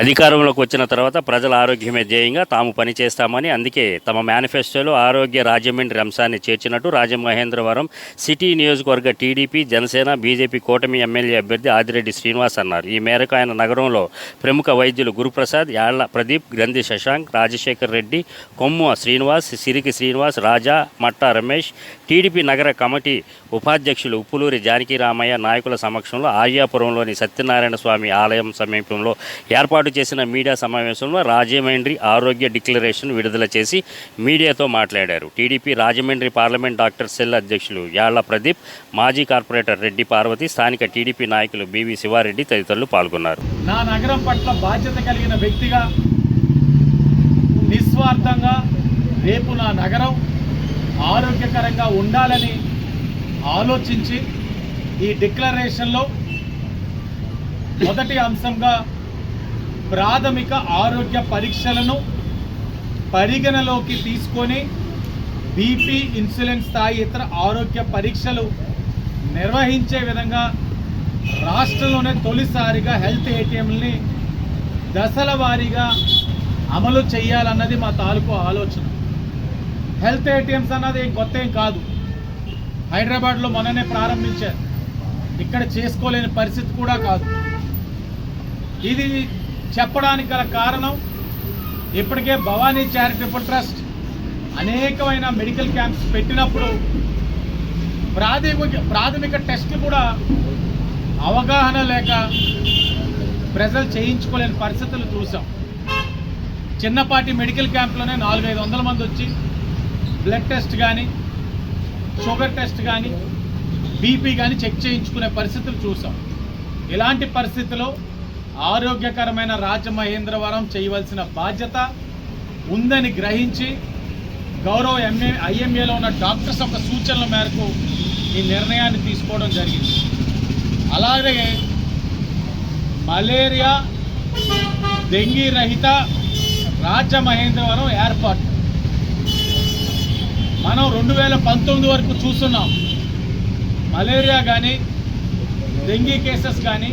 అధికారంలోకి వచ్చిన తర్వాత ప్రజల ఆరోగ్యమే ధ్యేయంగా తాము పనిచేస్తామని అందుకే తమ మేనిఫెస్టోలో ఆరోగ్య రాజమండ్రి అంశాన్ని చేర్చినట్టు రాజమహేంద్రవరం సిటీ నియోజకవర్గ టీడీపీ జనసేన బీజేపీ కూటమి ఎమ్మెల్యే అభ్యర్థి ఆదిరెడ్డి శ్రీనివాస్ అన్నారు. ఈ మేరకు ఆయన నగరంలో ప్రముఖ వైద్యులు గురుప్రసాద్ యాళ్ళ ప్రదీప్ గ్రంథి శశాంక్ రాజశేఖర్ రెడ్డి కొమ్ము శ్రీనివాస్ సిరికి శ్రీనివాస్ రాజా మట్టా రమేష్ టీడీపీ నగర కమిటీ ఉపాధ్యక్షులు ఉప్పులూరి జానకి రామయ్య నాయకుల సమక్షంలో ఆర్యాపురంలోని సత్యనారాయణ స్వామి ఆలయం సమీపంలో ఏర్పాటు చేసిన మీడియా సమావేశంలో రాజమండ్రి ఆరోగ్య డిక్లరేషన్ విడుదల చేసి మీడియాతో మాట్లాడారు. TDP Rajahmundry parliament doctor cell అధ్యక్షులు యాళ్ళ ప్రదీప్ మాజీ కార్పొరేటర్ రెడ్డి పార్వతి స్థానిక టీడీపీ నాయకులు బీవీ శివారెడ్డి తదితరులు పాల్గొన్నారు. నా నగరం పట్ల బాధ్యత కలిగిన వ్యక్తిగా నిస్వార్థంగా రేపు నా నగరం ఆరోగ్యకరంగా ఉండాలని ఆలోచించి ఈ డిక్లరేషన్లో మొదటి అంశంగా ప్రాథమిక ఆరోగ్య పరీక్షలను పరిగణలోకి తీసుకొని బీపీ ఇన్సులిన్ స్థాయి ఇతర ఆరోగ్య పరీక్షలు నిర్వహించే విధంగా రాష్ట్రంలోనే తొలిసారిగా హెల్త్ ఏటీఎంని దశల వారీగా అమలు చేయాలన్నది మా తాలూకు ఆలోచన. హెల్త్ ఏటీఎంస్ అన్నది కొత్త ఏం కాదు. హైదరాబాద్లో మొన్ననే ప్రారంభించారు. ఇక్కడ చేసుకోలేని పరిస్థితి కూడా కాదు. ఇది చెప్పడానికి గల కారణం ఇప్పటికే భవానీ చారిటబుల్ ట్రస్ట్ అనేకమైన మెడికల్ క్యాంప్స్ పెట్టినప్పుడు ప్రాథమిక ప్రాథమిక టెస్టులు కూడా అవగాహన లేక ప్రజలు చేయించుకోలేని పరిస్థితులు చూసాం చిన్నపాటి మెడికల్ క్యాంప్లోనే నాలుగైదు వందల మంది వచ్చి బ్లడ్ టెస్ట్ కానీ షుగర్ టెస్ట్ కానీ బీపీ కానీ చెక్ చేయించుకునే పరిస్థితులు చూసాం ఇలాంటి పరిస్థితిలో ఆరోగ్యకరమైన రాజమహేంద్రవరం చేయవలసిన బాధ్యత ఉందని గ్రహించి గౌరవ ఎంఏ ఐఎంఏలో ఉన్న డాక్టర్స్ యొక్క సూచనల మేరకు ఈ నిర్ణయాన్ని తీసుకోవడం జరిగింది. అలాగే మలేరియా డెంగీ రహిత రాజమహేంద్రవరం ఏర్పాటు. మనం రెండు వేల పంతొమ్మిది వరకు చూస్తున్నాం. మలేరియా కానీ డెంగీ కేసెస్ కానీ